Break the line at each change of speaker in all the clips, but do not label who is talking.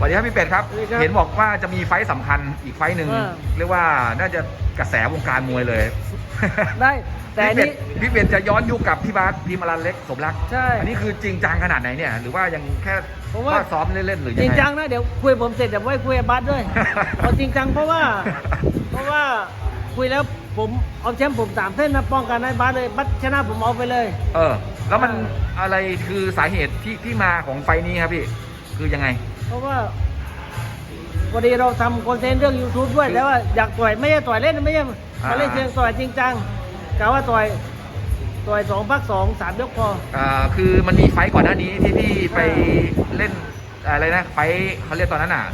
สวัสดีครับพี่เป็ดครับ
สวัสดีครับ
เห็นบอกว่าจะมีไฟต์สำคัญอีกไฟต์หนึ่ง
เออ
เรียกว่าน่าจะกระแสวงการมวยเลย
ได้แต่อัน
พี่เป็ด
นี้
พี่เป็ดจะย้อนยุคกับพี่บาสพีมรันเล็กสมรัก
ใช่
อันนี้คือจริงจังขนาดไหนเนี่ย หรือว่ายังแค่
ผมว่า
ว่าซ้อมเล่นๆหรือ
จ
ยัง
ริง
ไง
จังนะเดี๋ยวคุยผมเสร็จเดี๋ยวไว้คุยกับบัสด้วย เอาจริงจังเพราะว่า เพราะว่าคุยแล้วผมเอาแชมป์ผมสามเส้นนะป้องกันให้บัสเลยบัสชนะผมเอาไปเลย
เออ แล้วมันอะไรคือสาเหตุที่ที่มาของไฟต์นี้ครับพี่ คือยังไง
เพราะว่าพอดีเราทำคอนเทนต์เรื่อง YouTube ด้วยแล้วว่าอยากต่อยไม่ใช่ต่อยเล่นไม่ใช่
อ่า
มาเล่นเชิงต่อยจริงจังกะว่าต่อยต่อยสองพักสองสามยกพอ
อ่าคือมันมีไฟต์ก่อนหน้านี้ที่พี่ไปเล่นอะไรนะไฟต์เขาเรียกตอนนั้นอะ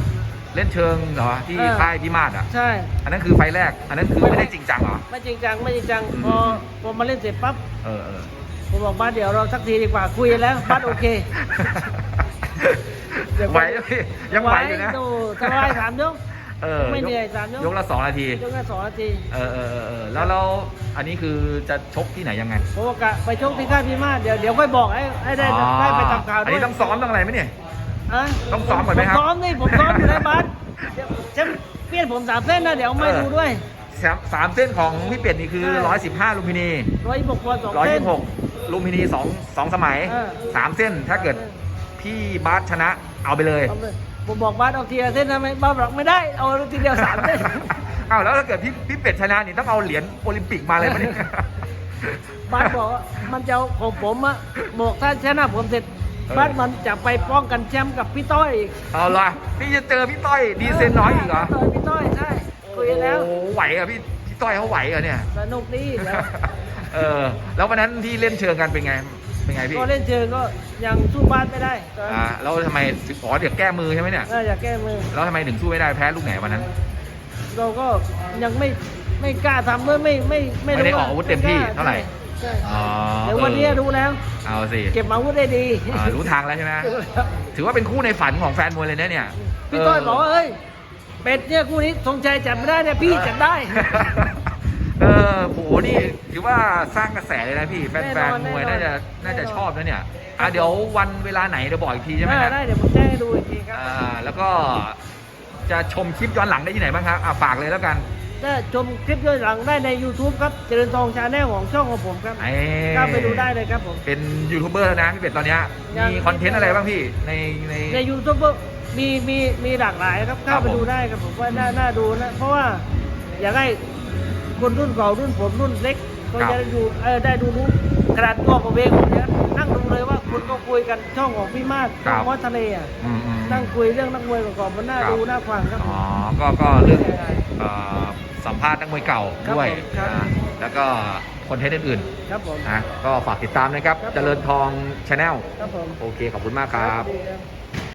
เล่นเชิงเหรอที่
เออ
ค่ายพิมาศอะ
ใช่
อันนั้นคือไฟต์แรก อันนั้นคือไม่ได้จริงจังเหรอ
ไม่จริงจังไม่จริงจัง
อืม
พอพอมาเล่นเสร็จปั๊บ
เออเออ
ผมบอกบัสเดี๋ยวเราสักทีดีกว่าคุยกันแล้วบัสโอเคเดี๋ ยว
ไหวไหมพี่ยังไหวอยู่นะ
ดูสบายสามยก
เออ
ไม่เหนื่อยสามยก
ยกละสองนาที
ยกแค่สองนาที
เออเออเออเออแล้วเราอันนี้คือจะชกที่ไหนยังไง
ผมบอกกะไปชกที่ค่ายพิมาศเดี๋ยวเดี๋ยวค่อยบอกให้ให้ได้ได้ไปทำข่าวด้วย
อันนี้ต้องซ้อมต้องอะไรไหมเนี่ยะต้องซ้อมก่อนไหมครับ
ผมซ้อมนี่ผมซ้อมอยู่ในบัสเดี๋ยวจะเปลี่ยนผมสามเส้นนะเดี๋ยวไม่ดูด้วย
สามสามเส้นของพี่เป็ดนี่คือ
ใช่
ร้อยสิบห้าลุมพินี
ร้อยบกวนสอง
ร้อย
เส้
ยี่
น
สิบหกลุมพินีสองสองสมัย
เออ
สามเส้นถ้าเกิดพี่บาสชนะ เอาไปเลย
เอาเลยผมบอกบัสเอาทีละเส้นนะไม่บ้าบอกไม่ได้เอาทีเดียวสามเส้น
อ้าวแล้วถ้าเกิดพี่พี่เป็ดชนะนี่ต้องเอาเหรียญโอลิมปิกมาเลยมั้ยเนี่ย
บ้านบอกว่ามันจะเอาของผมอะบอกถ้าชนะผมเสร็จ
เออ
บ้านมันจะไปป้องกันแชมป์กับพี่ต้อยอีก
เอาละพี่จะเจอพี่ต้อยดีเซนน้อยอีกเหรอ
ต้อยพี่ต้อยใช่คุยกันแล้ว
โอ้โหไหวเหรอะพี่พี่ต้อยเขาไหวเหรอเนี่ย
สนุกดีแล้ว
เออ แล้ววันนั้นที่เล่นเชิงกันเป็นไง เป็นไงพี่
ก็เล่นเชิงก็ยังสู้บ้านไม่ได้ตอน
อ่าแล้วทำไมอ๋อเดี๋ยวแก้มือใช่ไหมเนี่ย
น่าจะแก้มือ
แล้วทำไมถึงสู้ไม่ได้แพ้ลูกไหนวันนั้น
เราก็ยังไม่ไม่กล้าทำเมื่อไม่ไม่
ไม่ได้ออกอาวุธเต็มที่เท่าไหร่
ใช่
อ๋อ
เดี๋ยววันนี้รู้แล้ว
เอาสิ
เก็บอาวุธได้ดี
อ่ารู้ทางแล้วใช่ไหมถือว่าเป็นคู่ในฝันของแฟนมวยเลยนะเนี่ย
พี่ต้อยบอกว่าเอ้ยเป็ดเนี่ยคู่นี้ทรงชัยจัดไม่ได้เนี่ยพี่จัดได้
เออโหนี่ถือว่าสร้างกระแสเลยนะพี่แฟ
แน่นอน
นๆมวย
แน่นอน
น่าจะน่าจะ
แน่นอน
ชอบนะเนี่ยอะเดี๋ยววันเวลาไหนเดี๋ยวบอกอีกทีใช่ไหม
ได้
ฮะ
ได้เดี๋ยวผมแจ้งให้ดูอีกทีครับ
อ่าแล้วก็จะชมคลิปย้อนหลังได้ที่ไหนบ้างครับอะฝากเลยแล้วกัน
ถ้าชมคลิปย้อนหลังได้ใน YouTube ครับเจริญทองชาแนลของช่องของผมครับ
ไอ้
เข้าไปดูได้เลยครับผม
เป็นยูทูบเบอร์แล้วนะพี่เป็ดตอนเนี้ย
ยัง
มีคอนเทนต์อะไรบ้างพี่ในใน
ใน YouTube มีมีมีหลากหลายครับ
ครั
เข้า
บ
ไป
ผม
ดูได้ครับผมว่าน่าน่าดูนะเพราะว่าอยากให้ คนรุ่นเก่ารุ่นผมรุ่นเล็ก ก็จะได้ดูเออได้ดูรู้กระดาษตัวผมเองผมเนี่ยนั่งดูเลยว่าคุณก็คุยกันช่องของพี่มาศช่องมอสทะเลอะ
อืมอืม
นั่งคุยเรื่องนักมวยก่อนๆมันน่า
ครับ
ดูน่าฟังครับ
อ๋อก็ก็เรื่องเอ่อสัมภาษณ์นักมวยเก่า
ครับ
ด้วย
ผมครับ
อ่าแล้วก็คอนเทนต์อื่น
ครับผม
ๆนะก็ฝากติดตามนะครับ
ครับ
เจริญทองชาแนล
ครับผม
โอเคขอบคุณมากครับ
สวัสดีครับ